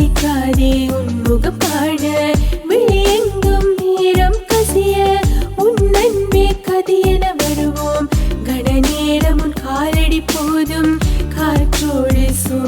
அளிக்காதே உன் முகப்பாட விழியெங்கும் நேரம் கசிய உன் நன்மை கதியென வருவோம். கன நேரம் உன் காலடி போதும் காற்றோடு சோ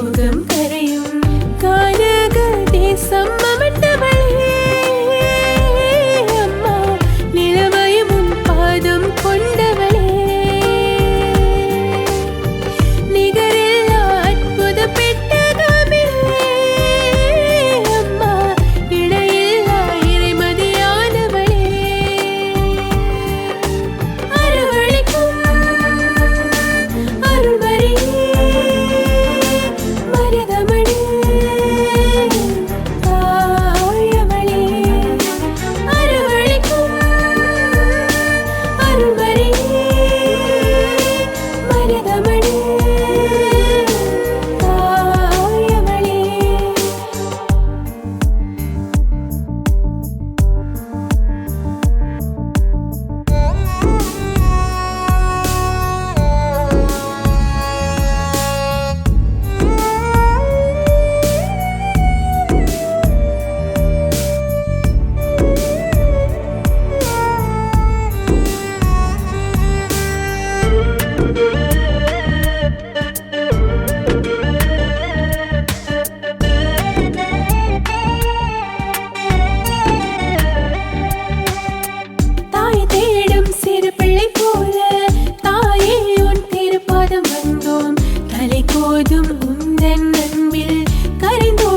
வந்தோம் தலை கோதும் உந்தன் அன்பில் கரைந்தோடும்